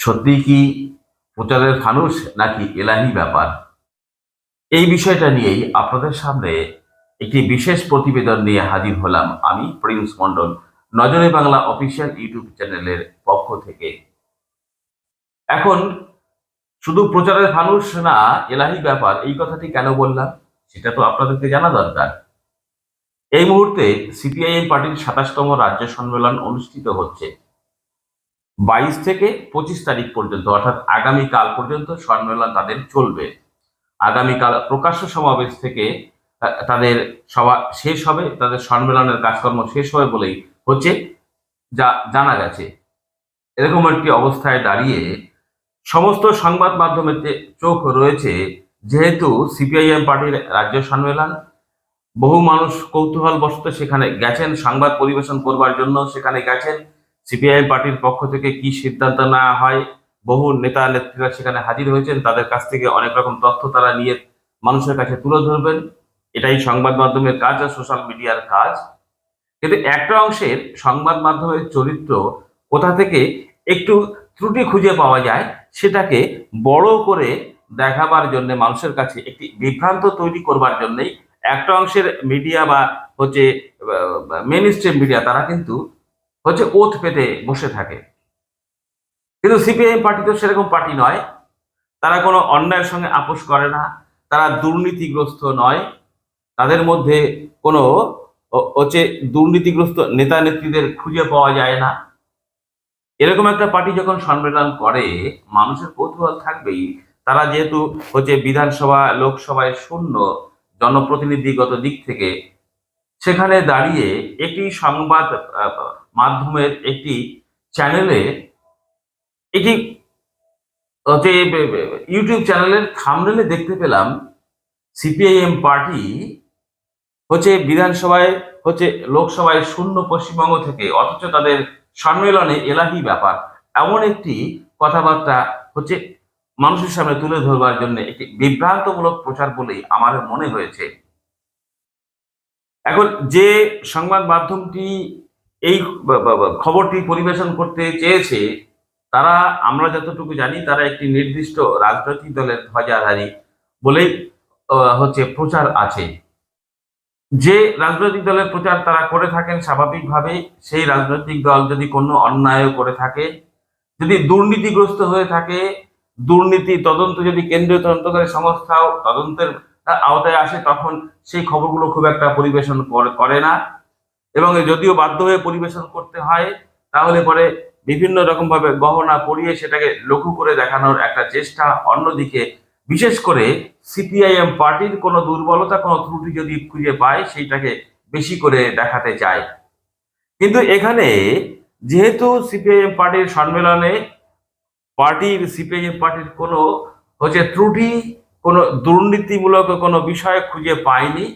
সত্যি কি প্রচারের ফানুস নাকি এলাহি ব্যাপার? এই বিষয়টা নিয়েই আপনাদের সামনে একটি বিশেষ প্রতিবেদন নিয়ে হাজির হলাম আমি প্রিন্স মন্ডল নজরে বাংলা অফিসিয়াল ইউটিউব চ্যানেলের পক্ষ থেকে। এখন, শুধু প্রচারের ফানুস না, এলাহি ব্যাপার, এই কথাটি কেন বললাম? সেটা তো আপনাদেরকে জানা দরকার। এই মুহূর্তে সিপিআইএম পার্টির সাতাশতম রাজ্য সম্মেলন অনুষ্ঠিত হচ্ছে। বাইশ থেকে পঁচিশ তারিখ পর্যন্ত, অর্থাৎ আগামীকাল পর্যন্ত সম্মেলন তাদের চলবে। আগামীকাল প্রকাশ্য সমাবেশ থেকে তাদের সভা শেষ হবে, তাদের সম্মেলনের কাজকর্ম শেষ হবে বলেই হচ্ছে যা জানা গেছে। এরকম একটি অবস্থায় দাঁড়িয়ে সমস্ত সংবাদ মাধ্যমেতে চোখ রয়েছে, যেহেতু সিপিআইএম পার্টির রাজ্য সম্মেলন বহু মানুষ কৌতূহল বশত সেখানে গেছেন, সংবাদ পরিবেশন করবার জন্য সেখানে গেছেন। সিপিআইএম পার্টির পক্ষ থেকে কি সিদ্ধান্ত নেওয়া হয়? বহু নেতা নেত্রীরা সেখানে হাজির হয়েছেন। তাদের কাছ থেকে অনেক রকম তথ্য তারা নিয়ে মানুষের কাছে তুলে ধরবেন। এটাই সংবাদ মাধ্যমের কাজ আর সোশ্যাল মিডিয়ার কাজ। কিন্তু একটা অংশের সংবাদ মাধ্যমের চরিত্র কোথা থেকে একটু ত্রুটি খুঁজে পাওয়া যায়, সেটাকে বড় করে দেখাবার জন্য মানুষের কাছে একটি বিভ্রান্ত তৈরি করবার জন্যই একটা অংশের মিডিয়া বা হচ্ছে মেন স্ট্রিম মিডিয়া তারা কিন্তু হচ্ছে ওত পেতে বসে থাকে। কিন্তু সিপিআইএম পার্টি তো সেরকম পার্টি নয়। তারা কোনো অন্যায়ের সঙ্গে আপোষ করে না। তারা দুর্নীতিগ্রস্ত নয়। তাদের মধ্যে কোনো হচ্ছে দুর্নীতিগ্রস্ত নেতা নেত্রীদের খুঁজে পাওয়া যায় না। এরকম একটা পার্টি যখন সম্মেলন করে, মানুষের কৌতূহল থাকবেই। তারা যেহেতু হচ্ছে বিধানসভা, লোকসভায় শূন্য, জনপ্রতিনিধিগত দিক থেকে, সেখানে দাঁড়িয়ে একটি সংবাদ মাধ্যমের একটি চ্যানেলে একটি হচ্ছে ইউটিউব চ্যানেলের থামনেলে দেখতে পেলাম সিপিআইএম পার্টি হচ্ছে বিধানসভায়, হচ্ছে লোকসভায় শূন্য পশ্চিমবঙ্গ থেকে, অথচ তাদের সম্মেলনে এলাহি ব্যাপার। এমন একটি কথাবার্তা হচ্ছে মানুষের সামনে তুলে ধরবার জন্য একটি বিভ্রান্তমূলক প্রচার বলেই আমার মনে হয়েছে। এখন যে সংবাদ মাধ্যমটি এই খবরটি পরিবেশন করতে চেয়েছে, তারা আমরা যতটুকু জানি তারা একটি নির্দিষ্ট রাজনৈতিক দলের ধ্বজাধারী বলেই হচ্ছে প্রচার আছে। যে রাজনৈতিক দলের প্রচার তারা করে থাকেন স্বাভাবিকভাবে সেই রাজনৈতিক দল যদি কোনো অন্যায় করে থাকে, যদি দুর্নীতিগ্রস্ত হয়ে থাকে, দুর্নীতি তদন্ত যদি কেন্দ্রীয় তদন্তকারী সংস্থাও তদন্তের আওতায় আসে, তখন সেই খবরগুলো খুব একটা পরিবেশন করে না। এবং যদিও বাধ্য হয়ে পরিবেশন করতে হয়, তাহলে পরে বিভিন্ন রকম ভাবে গহনা পরিয়ে সেটাকে লঘু করে দেখানোর একটা চেষ্টা অন্যদিকে। বিশেষ করে সিপিআইএম পার্টির কোনো দুর্বলতা, কোনো ত্রুটি যদি খুঁজে পায়, সেইটাকে বেশি করে দেখাতে চায়। কিন্তু এখানে যেহেতু সিপিআইএম পার্টির সম্মেলনে পার্টির, সিপিআইএম পার্টির কোনো হচ্ছে ত্রুটি, কোনো দুর্নীতিমূলক কোনো বিষয় খুঁজে পায়নি,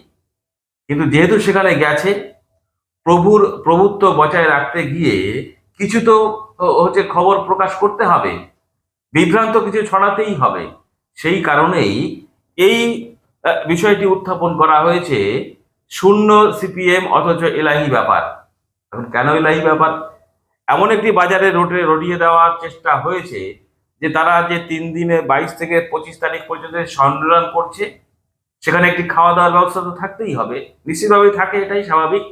কিন্তু যেহেতু সেখানে গেছে প্রভুর, প্রভুত্ব বজায় রাখতে গিয়ে কিছু তো হচ্ছে খবর প্রকাশ করতে হবে। বিভ্রান্ত কিছু ছড়াতেই হবে। সেই কারণেই এই বিষয়টি উত্থাপন করা হয়েছে শূন্য সিপিএম অথচ এলাহি ব্যাপার। এখন কেন এলাহি ব্যাপার? এমন একটি বাজারে রোডে রড়িয়ে দেওয়ার চেষ্টা হয়েছে যে তারা যে তিন দিনে বাইশ থেকে পঁচিশ তারিখ পর্যন্ত সম্মেলন করছে, সেখানে একটি খাওয়া দাওয়ার ব্যবস্থা তো থাকতেই হবে। নিশ্চিতভাবে থাকে এটাই স্বাভাবিক।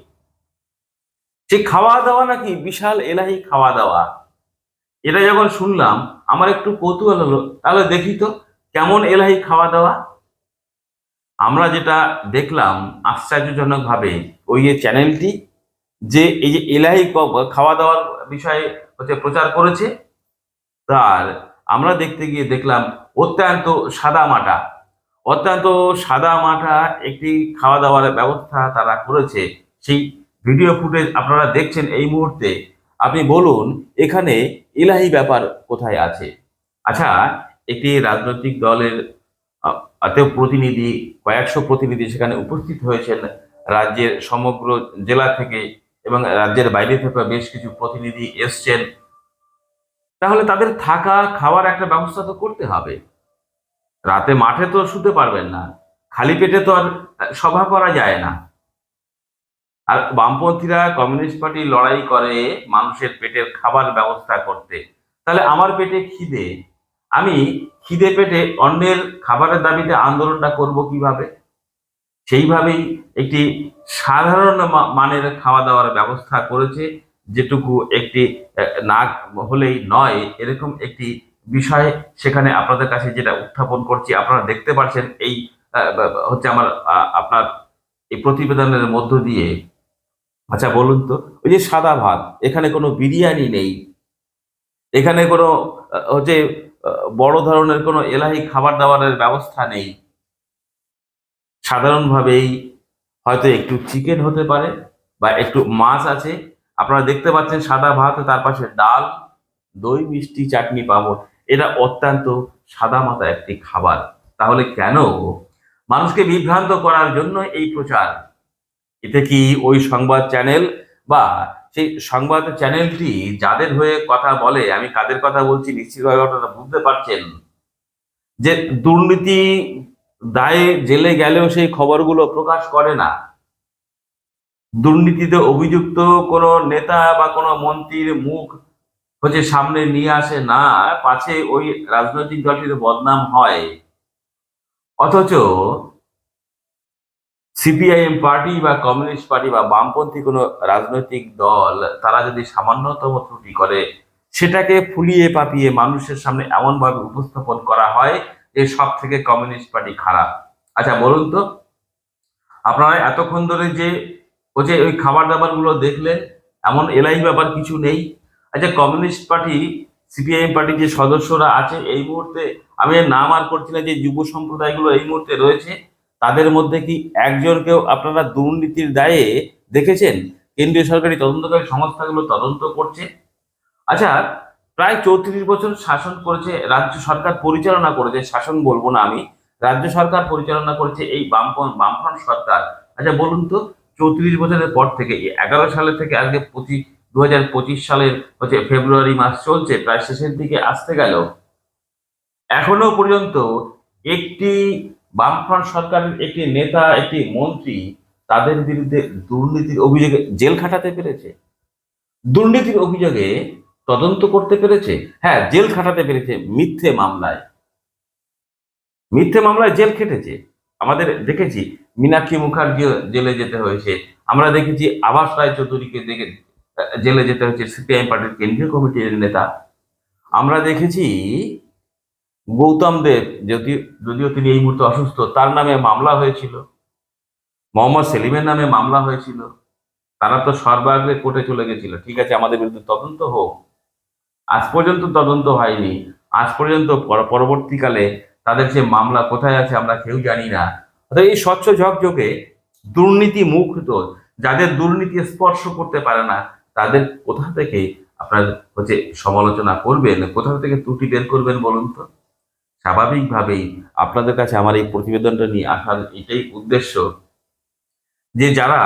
সেই খাওয়া দাওয়া নাকি বিশাল এলাহি খাওয়া দাওয়া। এটা যখন শুনলাম, আমার একটু কৌতূহল হলো। তাহলে দেখি তো, কেমন এলাহি খাওয়া দাওয়া? আমরা যেটা দেখলাম আশ্চর্যজনক ভাবে ওই যে চ্যানেলটি, যে এই যে এলাহি খাওয়া দাওয়ার বিষয়ে হচ্ছে প্রচার করেছে, তার আমরা দেখতে গিয়ে দেখলাম অত্যন্ত সাদা মাটা অত্যন্ত সাদা মাটা একটি খাওয়া দাওয়ার ব্যবস্থা তারা করেছে। সেই ভিডিও ফুটেজ আপনারা দেখছেন এই মুহূর্তে, আপনি বলুন, এখানে ইলাহি ব্যাপার কোথায় আছে? আচ্ছা একটি রাজনৈতিক দলের প্রতিনিধি, কয়েকশো প্রতিনিধি সেখানে উপস্থিত হয়েছেন রাজ্যের সমগ্র জেলা থেকে এবং রাজ্যের বাইরে থেকে বেশ কিছু প্রতিনিধি এসছেন। তাহলে তাদের থাকা, খাওয়ার একটা ব্যবস্থা তো করতে হবে। রাতে মাঠে তো শুতে পারবেন না। খালি পেটে তো আর সভা করা যায় না। আর বামপন্থীরা কমিউনিস্ট পার্টি লড়াই করে মানুষের পেটের খাবার ব্যবস্থা করতে। তাহলে আমার পেটে খিদে আমি খিদে পেটে অন্যের খাবারের দাবিতে আন্দোলনটা করব কীভাবে? সেইভাবেই একটি সাধারণ মানের খাওয়া দাওয়ার ব্যবস্থা করেছে যেটুকু একটি আহ, না হলেই নয় এরকম একটি বিষয় সেখানে আপনাদের কাছে যেটা উত্থাপন করছি আপনারা দেখতে পাচ্ছেন এই হচ্ছে আমার আপনার এই প্রতিবেদনের মধ্য দিয়ে আচ্ছা বলুন তো, ওই যে সাদা ভাত, এখানে কোনো বিরিয়ানি নেই। এখানে কোনো হচ্ছে বড় ধরনের কোনো এলাহি খাবার দাবারের ব্যবস্থা নেই। সাধারণভাবেই হয়তো একটু চিকেন হতে পারে বা একটু মাছ আছে। আপনারা দেখতে পাচ্ছেন সাদা ভাত, তার পাশে ডাল, দই, মিষ্টি, চাটনি পাঁপড় এটা অত্যন্ত সাদা মাথা একটি খাবার। তাহলে কেন? মানুষকে বিভ্রান্ত করার জন্য এই প্রচার। এতে কি ওই সংবাদ চ্যানেল বা সেই সংবাদ চ্যানেলটি যাদের হয়ে কথা বলে, আমি কাদের কথা বলছি নিশ্চিতভাবে আপনারা বুঝতে পারছেন, যে দুর্নীতি দায়ে জেলে গেলেও সেই খবরগুলো প্রকাশ করে না। দুর্নীতিতে অভিযুক্ত কোনো নেতা বা কোনো মন্ত্রীর মুখ হচ্ছে সামনে নিয়ে আসে না, পাছে ওই রাজনৈতিক দলটির বদনাম হয়। অথচ সিপিআইএম পার্টি বা কমিউনিস্ট পার্টি বা বামপন্থী কোনো রাজনৈতিক দল, তারা যদি সামান্যতম ত্রুটি করে, সেটাকে ফুলিয়ে পাপিয়ে মানুষের সামনে এমনভাবে উপস্থাপন করা হয় যে সব থেকে কমিউনিস্ট পার্টি খারাপ। আচ্ছা বলুন তো, আপনারা এতক্ষণ ধরে যে ওই যে ওই খাবার দাবারগুলো দেখলেন এমন এলাই ব্যাপার কিছু নেই। আচ্ছা কমিউনিস্ট পার্টি, সিপিআইএম পার্টির যে সদস্যরা আছে, এই মুহূর্তে, আমি নাম আর করছি না যে যুব সম্প্রদায়গুলো এই মুহূর্তে রয়েছে তাদের মধ্যে কি একজনকেও আপনারা দুর্নীতির দায়ে দেখেছেন? কেন্দ্রীয় সরকারি তদন্তকারী সংস্থাগুলো তদন্ত করছে। আচ্ছা প্রায় চৌত্রিশ বছর শাসন করেছে রাজ্য সরকার, পরিচালনা করেছে, শাসন বলব না আমি, রাজ্য সরকার পরিচালনা করেছে এই বামপন, বামফ্রন্ট সরকার। আচ্ছা বলুন তো, চৌত্রিশ বছরের পর থেকে এগারো সালে থেকে আজকে পঁচিশ দু হাজার পঁচিশ সালের হচ্ছে ফেব্রুয়ারি মাস চলছে, প্রায় শেষের দিকে আসতে গেল। এখনও পর্যন্ত একটি বামফ্রন্ট সরকারের একটি নেতা, একটি মন্ত্রী তাদের বিরুদ্ধে দুর্নীতির অভিযোগে জেল খাটাতে পেরেছে। দুর্নীতির অভিযোগে তদন্ত করতে পেরেছে। হ্যাঁ জেল খাটাতে পেরেছে মিথ্যে মামলায়। মিথ্যে মামলায় জেল খেটেছে। আমাদের দেখেছি, মীনাক্ষী মুখার্জি জেলে যেতে হয়েছে। আমরা দেখেছি, আবাস রায় চৌধুরীকে দেখে জেলে যেতে হয়েছে। সিপিআইএম পার্টির কেন্দ্রীয় কমিটির নেতা। আমরা দেখেছি গৌতম দেব, যদিও যদিও তিনি এই মুহূর্তে অসুস্থ, তার নামে মামলা হয়েছিল। মোহাম্মদ সেলিমের নামে মামলা হয়েছিল। তারা তো সর্বাগ্রে কোর্টে চলে গেছিল। ঠিক আছে, আমাদের বিরুদ্ধে তদন্ত হোক। আজ পর্যন্ত তদন্ত হয়নি। আজ পর্যন্ত পর- পরবর্তীকালে তাদের যে মামলা কোথায় আছে আমরা কেউ জানি না। অর্থাৎ এই স্বচ্ছ ঝকঝকে, দুর্নীতি মুক্ত, যাদের দুর্নীতি স্পর্শ করতে পারে না, তাদের কোথা থেকে আপনার হচ্ছে সমালোচনা করবেন? কোথা থেকে ত্রুটি বের করবেন বলুন তো? স্বাভাবিকভাবেই আপনাদের কাছে আমার এই প্রতিবেদনটা নিয়ে আসার এটাই উদ্দেশ্য যে যারা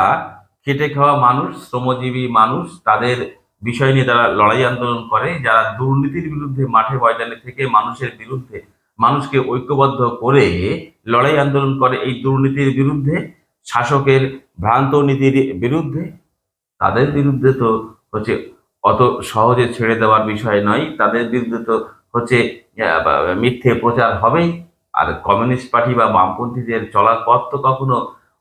খেটে খাওয়া মানুষ, শ্রমজীবী মানুষ, তাদের বিষয় নিয়ে তারা লড়াই আন্দোলন করে, যারা দুর্নীতির বিরুদ্ধে মাঠে ময়দানে থেকে মানুষের বিরুদ্ধে মানুষকে ঐক্যবদ্ধ করে লড়াই আন্দোলন করে এই দুর্নীতির বিরুদ্ধে, শাসকের ভ্রান্ত নীতির বিরুদ্ধে, তাদের বিরুদ্ধে তো হচ্ছে অত সহজে ছেড়ে দেওয়ার বিষয় নয়, তাদের বিরুদ্ধে তো হচ্ছে মিথ্যে প্রচার হবেই। আর কমিউনিস্ট পার্টি বা বামপন্থীদের চলার পথ তো কখনো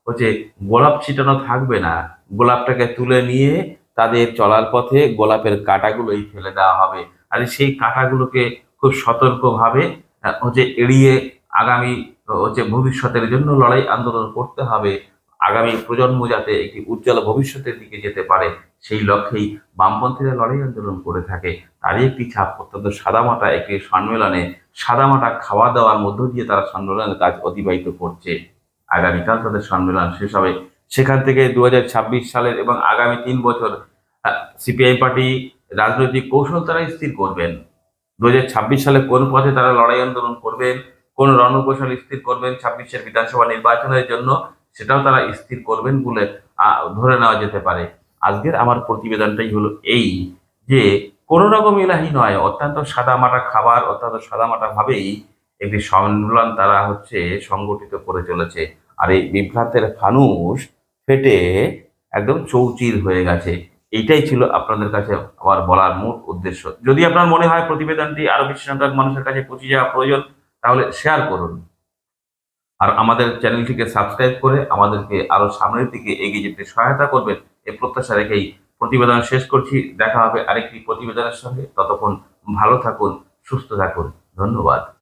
হচ্ছে গোলাপ ছিটানো থাকবে না। গোলাপটাকে তুলে নিয়ে তাদের চলার পথে গোলাপের কাঁটাগুলোই ফেলে দেওয়া হবে। আর সেই কাঁটাগুলোকে খুব সতর্কভাবে হচ্ছে এড়িয়ে আগামী, হচ্ছে ভবিষ্যতের জন্য লড়াই আন্দোলন করতে হবে। আগামী প্রজন্ম যাতে একটি উজ্জ্বল ভবিষ্যতের দিকে যেতে পারে। সেই লক্ষ্যেই বামপন্থীরা লড়াই আন্দোলন করে থাকে। তারই একটি ছাপ অত্যন্ত সাদামাটা, একটি সম্মেলনে সাদামাটা খাওয়া দাওয়ার মধ্য দিয়ে তারা সম্মেলনের কাজ অতিবাহিত করছে। আগামীকাল তাদের সম্মেলন শেষ হবে। সেখান থেকে দু হাজার ছাব্বিশ সালের এবং আগামী তিন বছর সিপিআই পার্টি রাজনৈতিক কৌশল তারা স্থির করবেন। দু হাজার ছাব্বিশ সালে কোন পথে তারা লড়াই আন্দোলন করবেন, কোন রণকৌশল স্থির করবেন ছাব্বিশের বিধানসভা নির্বাচনের জন্য, সেটাও তারা স্থির করবেন বলে ধরে নেওয়া যেতে পারে। আজকের আমার প্রতিবেদনটাই হলো এই যে কোন রকম ইলাহি নয়, অত্যন্ত সাদামাটা খাবার, অত্যন্ত সাদামাটা ভাবেই একটি সম্মেলন তারা হচ্ছে সংগঠিত করে চলেছে। আর এই বিভ্রান্তের ফানুষ ফেটে একদম চৌচির হয়ে গেছে। এইটাই ছিল আপনাদের কাছে আমার বলার মূল উদ্দেশ্য। যদি আপনার মনে হয় প্রতিবেদনটি আরও বেশি সংখ্যক মানুষের কাছে পৌঁছে যাওয়া প্রয়োজন, তাহলে শেয়ার করুন। আর আমাদের চ্যানেলটিকে সাবস্ক্রাইব করে আমাদেরকে আরও সামনের দিকে এগিয়ে যেতে সহায়তা করবেন, এই প্রত্যাশা রেখেই প্রতিবেদন শেষ করছি। দেখা হবে আরেকটি প্রতিবেদনের সঙ্গে। ততক্ষণ ভালো থাকুন, সুস্থ থাকুন। ধন্যবাদ।